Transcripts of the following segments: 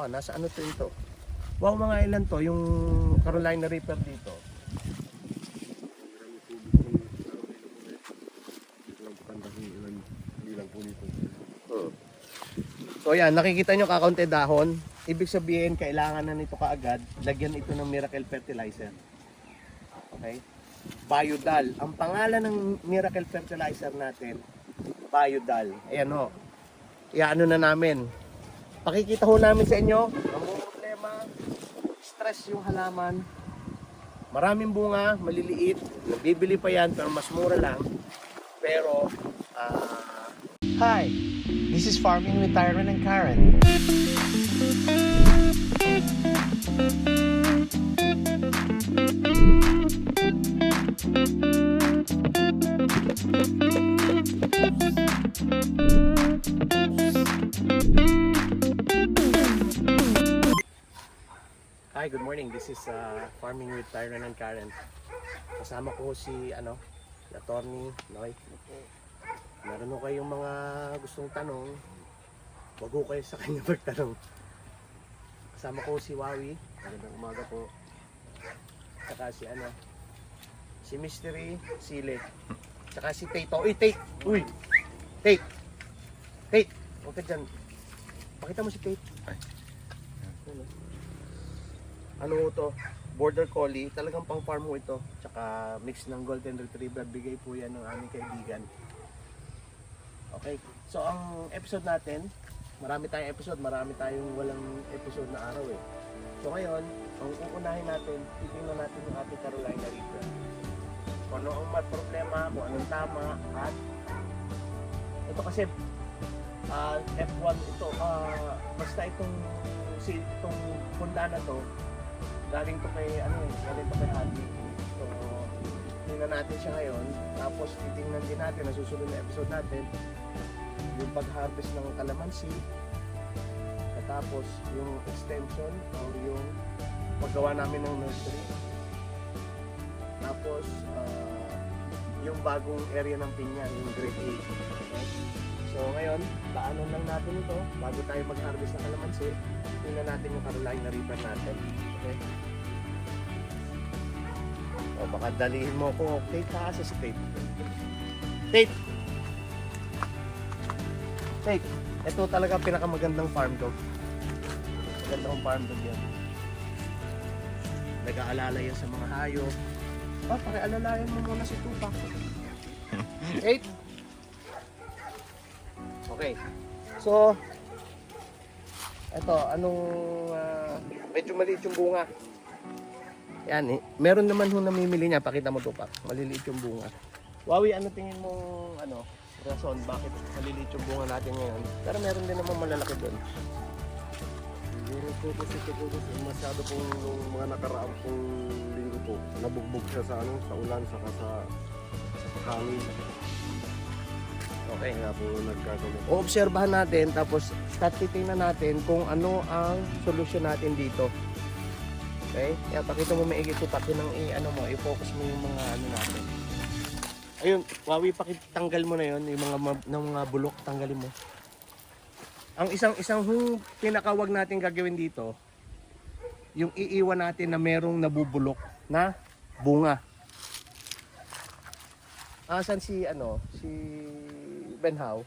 pa. Nasa ano to ito? Wow, mga ilan to? Yung Carolina Reaper dito. So yan, nakikita nyo kakaunti dahon. Ibig sabihin, kailangan na nito kaagad. Lagyan ito ng miracle fertilizer. Okay? Biodal. Ang pangalan ng miracle fertilizer natin, Biodal. Ayan ho. Iano na namin. Pakikita ho namin sa inyo. Ang problema, stress yung halaman. Maraming bunga, maliliit. Bibili pa yan, pero mas mura lang. Pero, ah, Hi, this is Farming with Tyron and Karen. Hi, good morning. This is uh, Farming with Tyron and Karen. Kasama ko si ano, Attorney Noy. Meron ko kayong mga gustong tanong, wag ko kayo sa kanya magtanong. Kasama ko si Wawi. Magandang umaga po. Saka si ano, si Mystery Sile. Saka si Tate. Uy, Tate! Uy! Tate! Tate! Huwag ka dyan. Pakita mo si Tate. Ano? Ano to, border collie, talagang pang farm mo ito. Tsaka mix ng golden retriever, bigay po yan ng aming kaibigan. Okay, so ang episode natin, marami tayong episode, marami tayong walang episode na araw eh. So ngayon, ang uunahin natin, titingnan natin yung ating Carolina Reaper. Kung ano ang mat problema, kung anong tama, at ito kasi ah, F1 ito, ah, basta itong itong punda na to, galing to kay ano eh, galing to kay Andy. So, tingnan natin siya ngayon. Tapos titingnan din natin na susunod na episode natin yung pag-harvest ng kalamansi. Tapos yung extension or yung paggawa namin ng nursery. Tapos ah, yung bagong area ng pinya, yung grade A. Okay? So ngayon, daanan lang natin ito bago tayo mag-harvest ng kalamansi. Tingnan natin yung Carolina Reaper natin. Okay? O baka dalihin mo ko. Tate ka sa state. Tate! Tate! Ito talaga pinakamagandang farm dog. Magandang farm dog yan. Nag-aalala yan sa mga hayop. Ba, pakialalayan mo muna si Tupac. Tate! Okay. So, eto, anong ah, medyo maliit yung bunga. Yan eh. Meron naman ho namimili niya. Pakita mo to pa. Maliliit yung bunga. Wawi, ano tingin mo ano, rason bakit maliliit yung bunga natin ngayon? Pero meron din naman malalaki doon. Siguro po kasi ito po kasi masyado pong nung mga nakaraang pong linggo po, nabugbog siya sa ano, sa ulan, saka sa, sa. Okay. Kaya po nagkagawa. Oobserbahan natin tapos start titingnan natin kung ano ang solusyon natin dito. Okay? Kaya pakita mo maigi ko pati nang i-ano mo, i-focus mo yung mga ano natin. Ayun, Wawi, pakitanggal mo na yon yung mga ng mga bulok, tanggalin mo. Ang isang isang hung pinakawag natin gagawin dito, yung iiwan natin na merong nabubulok na bunga. Asan si ano, si Benhaw?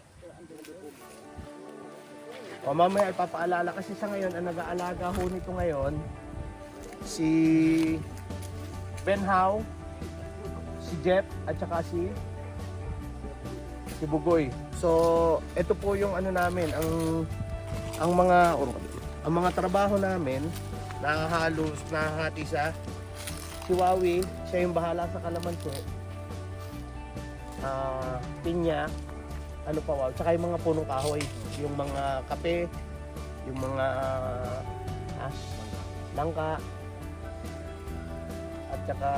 O mamaya ipapaalala kasi sa ngayon ang nag-aalaga ho nito ngayon si Benhaw, si Jeff at saka si si Bugoy. So, ito po yung ano namin, ang ang mga ang mga trabaho namin nakahalos nakahati sa si Wawi, siya yung bahala sa kalamansi. Ah, pinya, ano pa wow, tsaka yung mga punong kahoy, yung mga kape, yung mga ah, langka, at saka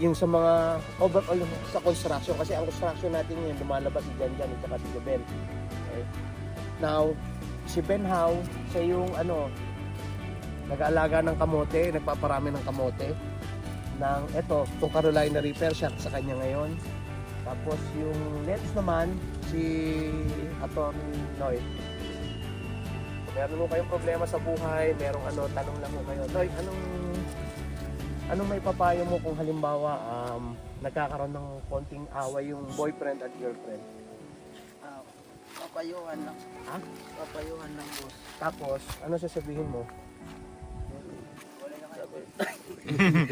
yung sa mga overall sa construction kasi ang construction natin ngayon lumalabas si Jan Jan at saka si Jobel. Okay. Now, si Ben How, siya yung ano, nag-aalaga ng kamote, nagpaparami ng kamote ng eto, itong Carolina Reaper siya sa kanya ngayon. Tapos yung next naman, si Atty. Noy. meron mo kayong problema sa buhay, merong ano, tanong lang mo kayo. Toy, anong anong may papayo mo kung halimbawa um, nagkakaroon ng konting away yung boyfriend at girlfriend? Ah, papayuhan lang. Ha? Papayuhan lang, boss. Tapos, ano sasabihin mo? Na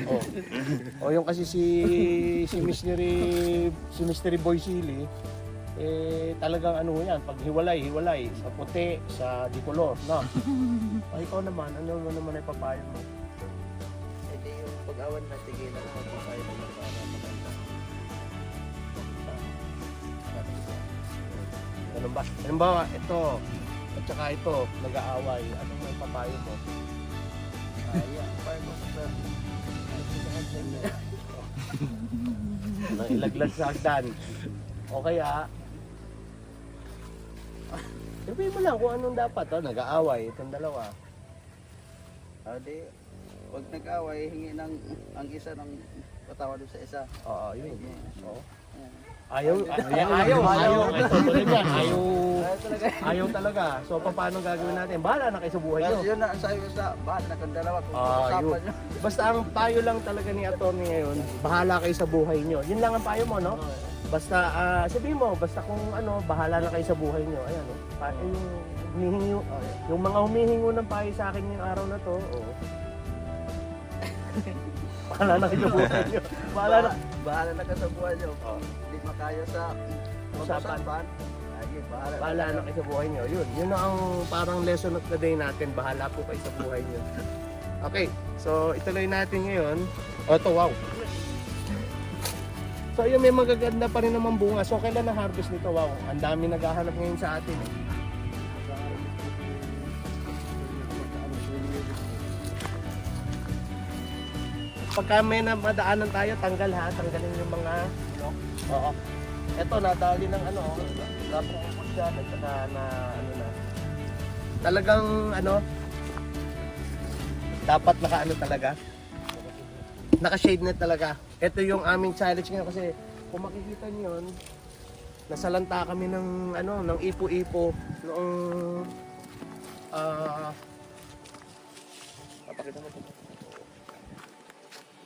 oh. oh, yung kasi si si Mystery si Mystery Boy Silly eh talagang ano yan, pag hiwalay, hiwalay sa puti, sa dikolor, no? Ay, ikaw naman, ano mo naman ay papayo mo? Hindi yung pag-awan na tigilan ako po kayo ng para maganda. Ganun ba? Halimbawa, ito, at saka ito, nag-aaway, anong may papayo mo? Nang ilaglag sa hagdan. O kaya, sabihin mo lang kung anong dapat, oh, nag-aaway, itong dalawa. Ah, di, wag nag-away, hingi ng ang isa ng patawa doon sa isa. Oo, yun. Oo. Yan. Ayaw, ayaw, ayaw, ayaw, ayaw, talaga. ayaw talaga. So, paano gagawin natin? Bahala na kayo sa buhay nyo. Yun na ang sabi ko sa bahala na kang dalawa kung usapan nyo. Basta ang payo lang talaga ni attorney ngayon, bahala kayo sa buhay nyo. Yun lang ang payo mo, no? Basta, ah, sabihin mo, basta kung ano, bahala na kayo sa buhay nyo. Ayan, no? Pa, yung, humihingi, yung mga humihingo ng payo sa akin yung araw na to, oo. bahala na kayo buhay nyo. Bahala na. Bahala na ka sa buhay nyo. Oh. Hindi makaya sa Usapan. usapan. Ayun, bahala, Bahala na kayo sa buhay nyo. Yun, yun na ang parang lesson of the day natin. Bahala po kayo sa buhay nyo. Okay, so ituloy natin ngayon. O, ito, wow. So, yun, may magaganda pa rin naman bunga. So, kailan na harvest nito? Wow, ang dami naghahanap ngayon sa atin. Eh. Pagka may na madaanan tayo, tanggal ha, tanggalin yung mga no? Oo. Ito, nadali ng ano, napukupot siya, nagtaka na ano na. Talagang ano, dapat naka ano talaga, naka-shade net talaga. Ito yung aming challenge ngayon kasi kung makikita niyo yun, nasalanta kami ng ano, ng ipo-ipo noong ah papakita mo po.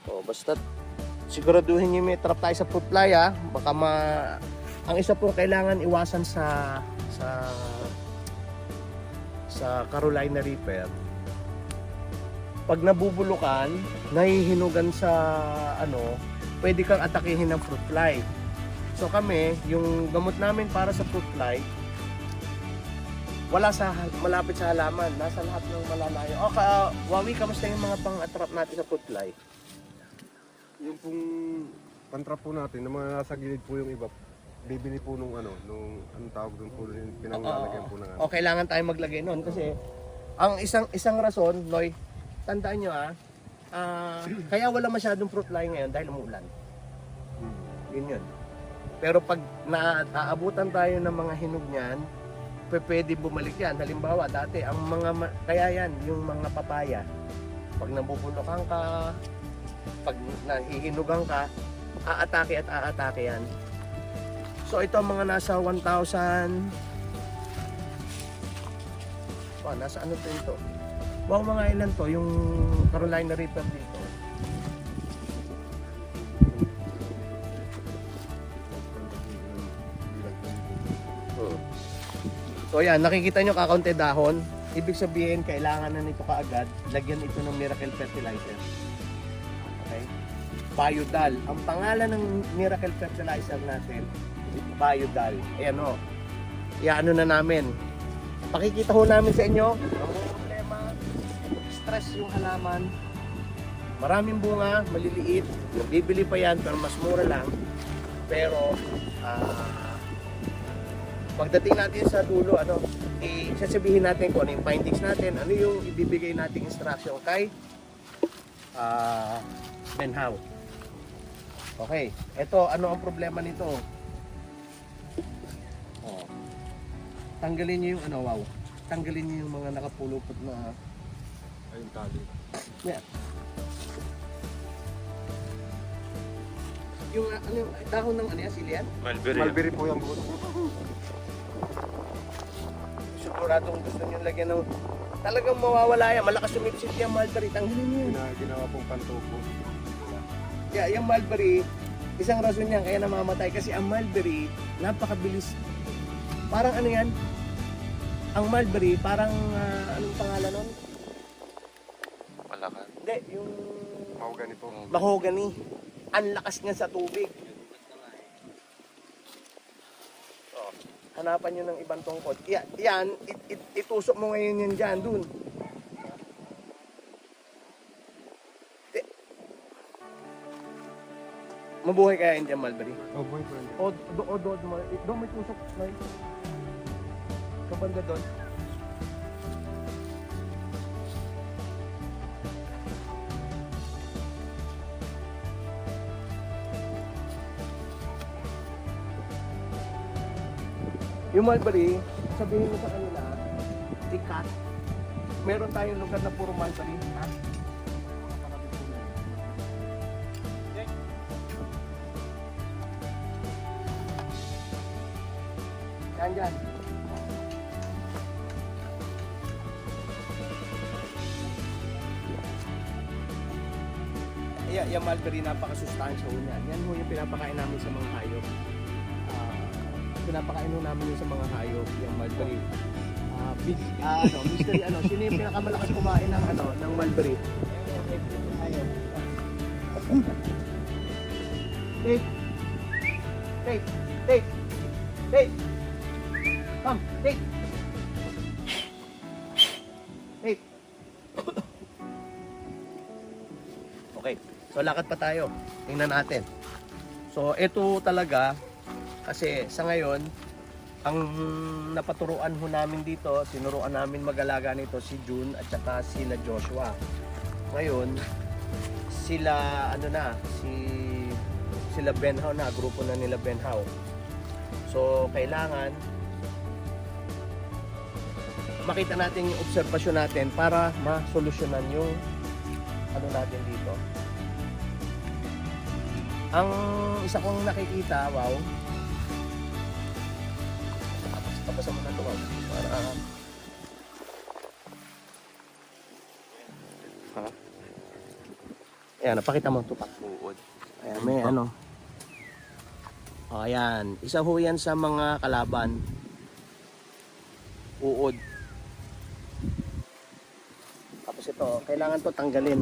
Oh, basta siguraduhin niyo may trap tayo sa fruit fly ha. Baka ma ang isa po kailangan iwasan sa sa sa Carolina Reaper. Pag nabubulukan, nahihinugan sa ano, pwede kang atakihin ng fruit fly. So kami, yung gamot namin para sa fruit fly, wala sa malapit sa halaman, nasa lahat ng malalayo. O, ka, Wawi, kamusta yung mga pang-attrap natin sa fruit fly? Yung pong pantrap po natin, na mga nasa gilid po yung iba, bibili po nung ano, nung anong tawag doon po, yung pinanglalagyan po ng ano. O kailangan tayo maglagay noon kasi ang isang isang rason, Noy, tandaan nyo ah, ah, kaya wala masyadong fruit fly ngayon dahil umuulan. Hmm. Yun yun. Pero pag naaabutan tayo ng mga hinog niyan, pe- pwede bumalik yan. Halimbawa, dati, ang mga, ma- kaya yan, yung mga papaya, pag nabubunukan ka, pag nahihinugan ka, aatake at aatake yan. So ito ang mga nasa 1,000 Wow, nasa ano to ito? Wow, mga ilan to? Yung Carolina Reaper dito. So yan, nakikita nyo kakaunti dahon. Ibig sabihin, kailangan na nito kaagad. Lagyan ito ng miracle fertilizer. Biodal. Ang pangalan ng miracle fertilizer natin, Biodal. Ayan o. Iano na namin. Pakikita ho namin sa inyo. Ang problema, stress yung halaman. Maraming bunga, maliliit. Bibili pa yan, pero mas mura lang. Pero, ah, pagdating natin sa dulo, ano, isasabihin natin kung ano yung findings natin, ano yung ibibigay nating instruction kay ah Ben How. Okay, eto ano ang problema nito? Oh. Tanggalin niyo yung ano, wow. Tanggalin niyo yung mga nakapulupot na Ayun tali. Yeah. Yung ah, ano yung dahon ng ano yan, silian? Malberry po yung buto. Siguradong gusto nyo lagyan ng talagang mawawala yan. Malakas yung mulberry. Tanggalin nyo yun. Gina, ginawa pong pantuko. Kaya yung mulberry, isang rason yan kaya namamatay kasi ang mulberry, napakabilis. Parang ano yan? Ang mulberry, parang ah, anong pangalan nun? Palakan. Hindi, yung Mau ganito. mahogany. Ang lakas niya sa tubig. Oh, hanapan nyo ng ibang tungkod. Ya- Yan, it, it, itusok mo ngayon yan dyan, dun. Mabuhay kaya yun dyan, Mulberry? Oh, boyfriend. O, do, o, do, do, do, may tusok. May, kabanda doon. Yung mulberry, sabihin mo sa kanila, tikat. Meron tayong lugar na puro mulberry. Ha? Yan, yan. Yeah, yung mulberry napakasustansya ho niyan. Yan ho yung pinapakain namin sa mga hayop. Ah, pinapakain ho namin yun sa mga hayop, yung mulberry. Ah, big, ah, ano, mystery, ano, sino yung pinakamalakas kumain ng, ano, ng mulberry? Hayop. Take. Take. Take. Take. Take. Take. okay. So lakad pa tayo. Tingnan natin. So ito talaga kasi sa ngayon ang napaturuan ho namin dito, tinuruan namin mag-alaga nito si June at saka sila Joshua. Ngayon, sila ano na, si sila Benhaw na, grupo na nila Benhaw. So, kailangan makita natin yung obserbasyon natin para masolusyonan yung ano natin dito. Ang isa kong nakikita, wow. Tapos mo na ito, wow. Para Ha? Ayan, napakita mo ito pa. Uod. Ayan, may ano. O, ayan. Isa ho yan sa mga kalaban. Uod. Tapos ito, kailangan to tanggalin.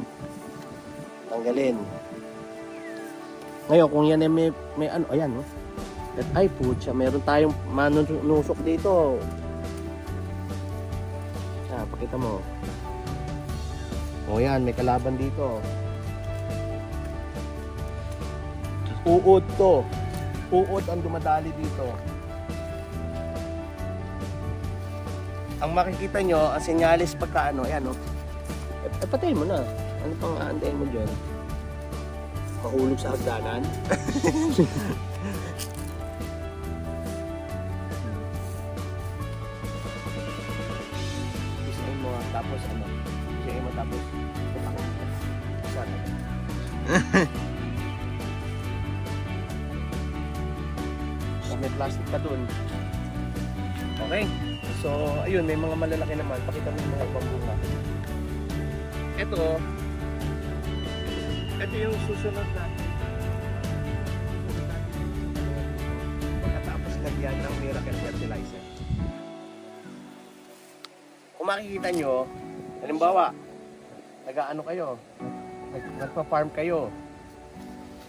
Tanggalin. Ngayon, kung yan ay may, may ano, ayan, no? At ay, putya, meron tayong manusok dito. Ah, pakita mo. O yan, may kalaban dito. Uod to. Uod ang dumadali dito. Ang makikita nyo, ang senyalis pagka ano, ayan o. Eh, eh, patayin mo na. Ano pang aantayin mo dyan? Mahulog sa hagdanan? Isahin mo, tapos ano? Isahin mo, tapos. So, may plastic pa dun. Okay. So, ayun, may mga malalaki naman. Pakita mo yung mga ibang bunga. Ito, ito yung susunod natin. Pagkatapos lagyan ng miracle fertilizer. Kung makikita nyo, halimbawa, nag-ano kayo, nag- nagpa-farm kayo,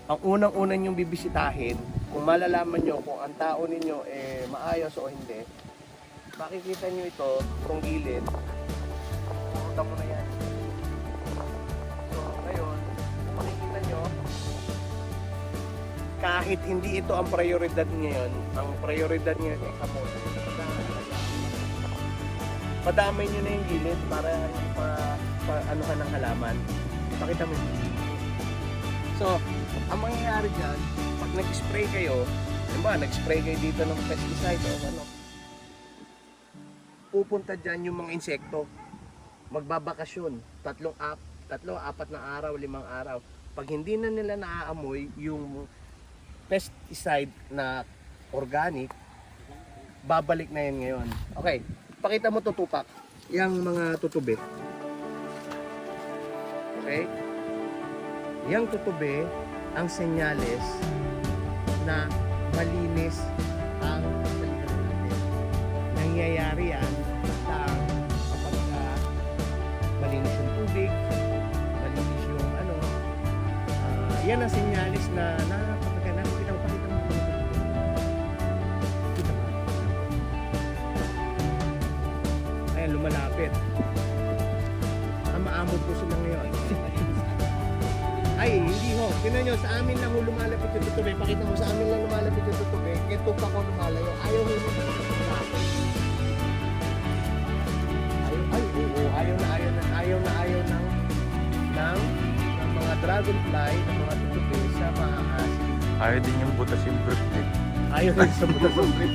ang unang-unang yung bibisitahin, kung malalaman nyo kung ang tao ninyo eh maayos o hindi, makikita nyo ito, kung gilid, pumunta mo na yan. Kahit hindi ito ang prioridad ngayon, ang prioridad ngayon ay kamote. Padamay nyo na yung gilid para pa, pa ano ka ng halaman. Pakita mo yung So, ang mangyayari dyan, pag nag-spray kayo, ba, nag-spray kayo dito ng pesticide o ano, pupunta dyan yung mga insekto. Magbabakasyon. Tatlong, ap, tatlo, apat na araw, limang araw. Pag hindi na nila naaamoy yung pesticide na organic, babalik na yan ngayon. Okay, pakita mo tutupak. Yang mga tutubi. Okay? Yang tutubi, ang senyales na malinis ang salihan natin. Nangyayari yan basta kapag ah, malinis yung tubig, malinis yung ano, ah, yan ang senyales na nakakapagana. Lumalapit. Maamot po sila ngayon. Ay, hindi ho. Tingnan nyo, sa amin lang ho lumalapit yung tutubi. Pakita mo, sa amin lang lumalapit yung tutubi. Kaya tupa ko lumalayo. Ayaw ho akin. Ayaw, ay, oo, ayaw na, ayaw na, ayaw na, ayaw ng, ng, ng mga dragonfly, ng mga tutubi sa mga asin. Ayaw din yung butas yung birthday. Ayaw rin sa butas ng trip.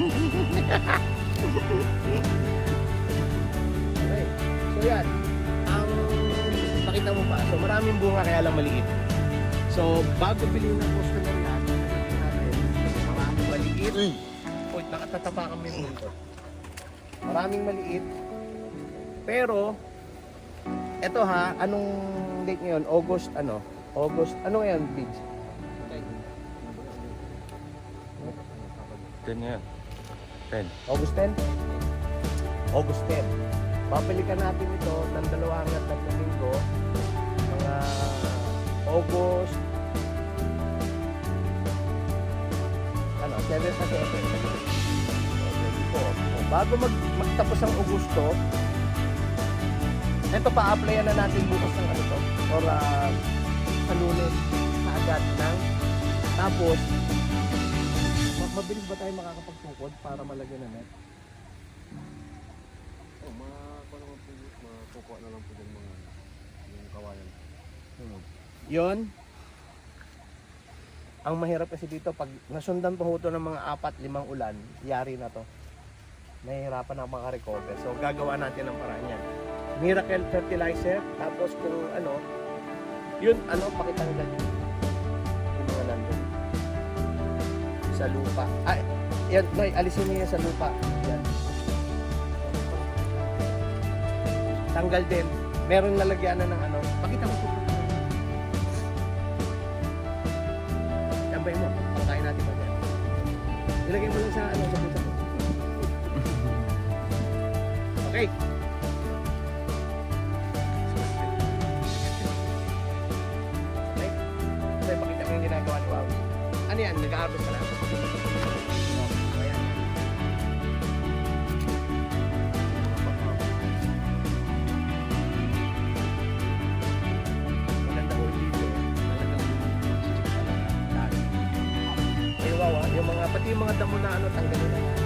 So yan. Ang pakita mo pa. So maraming bunga kaya lang maliit. So bago bilhin ng customer yan, natin. Maraming maliit. Uy, nakatatapakan mo yung buntot. Maraming maliit. Pero, eto ha, anong date ngayon? August, ano? August, ano ngayon, Bids? Ten yan. Ten. August 10? August 10. Babalikan natin ito ng dalawa hanggang tatlong linggo. Mga August ano, 7 na 7. Bago mag, magtapos ang Augusto, ito pa-applyan na natin bukas ng ano to. Or ah, sa lunes, kaagad ng tapos Ma- mabilis ba tayo makakapagtukod para malagyan na net? Oh, po, makukuha na lang po yung mga yung kawayan. Yon. Ang mahirap kasi dito, pag nasundan po ito ng mga apat, limang ulan, yari na to. Nahihirapan na makarecover. So, gagawa natin ang paraan yan. Miracle fertilizer, tapos kung ano, yun, ano, pakitanggal yung mga nandun. Sa lupa. Ay, yan, Noy, alisin mo yan sa lupa. Yan. Tanggal din. Meron lalagyan na ng ano. Pakita mo po. Tambay mo. Pagkain natin pa yan. Ilagay mo lang sa ano, sa pusa mo. Okay. Okay. Pakita mo yung ginagawa ni Wow. Ano yan? Nag-harvest ka na? Yung mga, damo na ano, tanggalin na yan.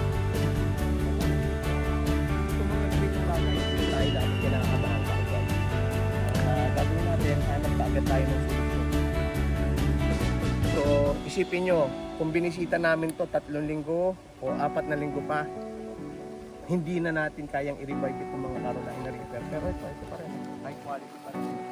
Itong mga ganitong bagay, tayo dapat kinakabahan pa agad. Ah, gagawin natin, hanap pa agad tayo ng solusyon. So, isipin nyo, kung binisita namin to tatlong linggo o apat na linggo pa, hindi na natin kayang i-revive itong mga Carolina Reaper. Pero ito, ito pa rin. High quality pa rin.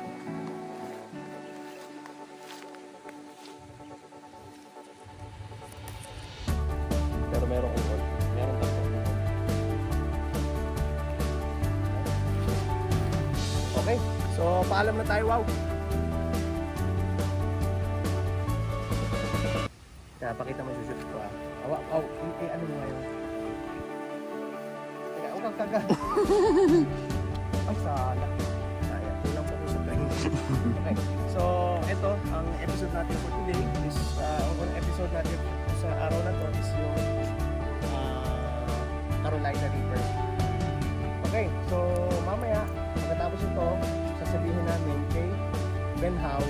Paalam na tayo. Wow. Kaya pakita mo susunod ko ah. Awa, aw, eh, eh, ano mo ngayon? Teka, huwag kang kaga. Ay, sana. Sayang, kulang pa ko sa okay, so, ito, ang episode natin for today is, uh, ang episode natin sa araw na to is yung uh, Carolina Reaper. Okay, so, mamaya, pagkatapos ito, sasabihin namin kay Ben Howe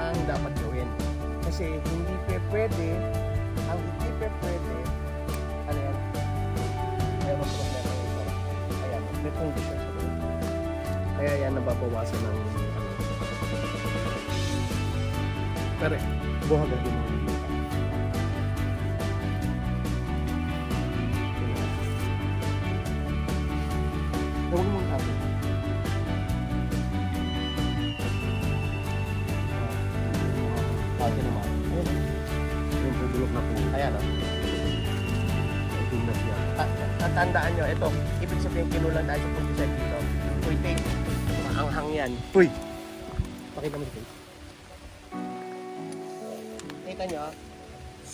ang dapat gawin. Kasi hindi pe pwede, ang hindi pe pwede, ano yan, meron problema ito. Ayan, may condition sa loob. Kaya yan nababawasan ng ano. Pero, buhag ang din. Huwag tandaan nyo, ito, ibig sabihin kinulang tayo sa fungicide dito. Uy, take. Maanghang yan. Uy! Pakita mo dito. Kita nyo,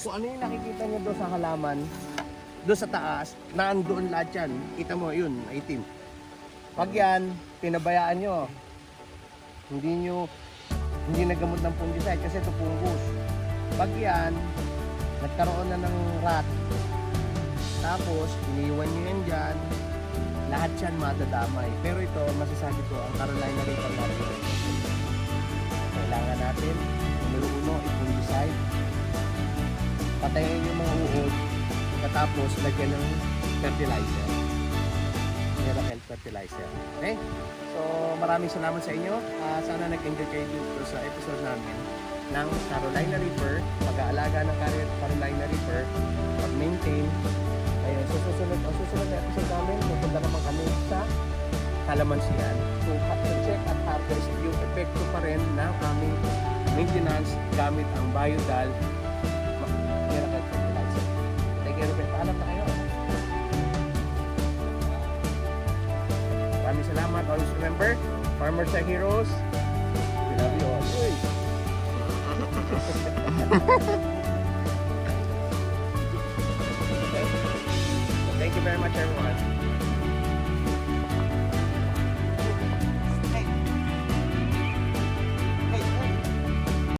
kung ano yung nakikita nyo doon sa halaman, doon sa taas, nandoon lahat yan. Kita mo, yun, itim. Pag yan, pinabayaan nyo, hindi nyo, hindi nagamot ng fungicide kasi ito fungus. Pag yan, nagkaroon na ng rat, tapos iniwan nyo yan dyan, lahat yan madadamay. Pero ito, masasabi ko, ang Carolina Reaper natin, kailangan natin, numero uno, i-fungicide, patayin yung mga uod, katapos lagyan ng fertilizer. Miracle fertilizer. Okay? So, maraming salamat sa inyo. Ah, sana nag-enjoy kayo dito sa episode namin ng Carolina Reaper, pag-aalaga ng Car- Carolina Reaper, Kalamansian to, to check at harvest yung epekto pa rin ng aming maintenance gamit ang Biodal. Maraming salamat. Always remember, farmers are heroes. We love you all. Thank you very much, everyone.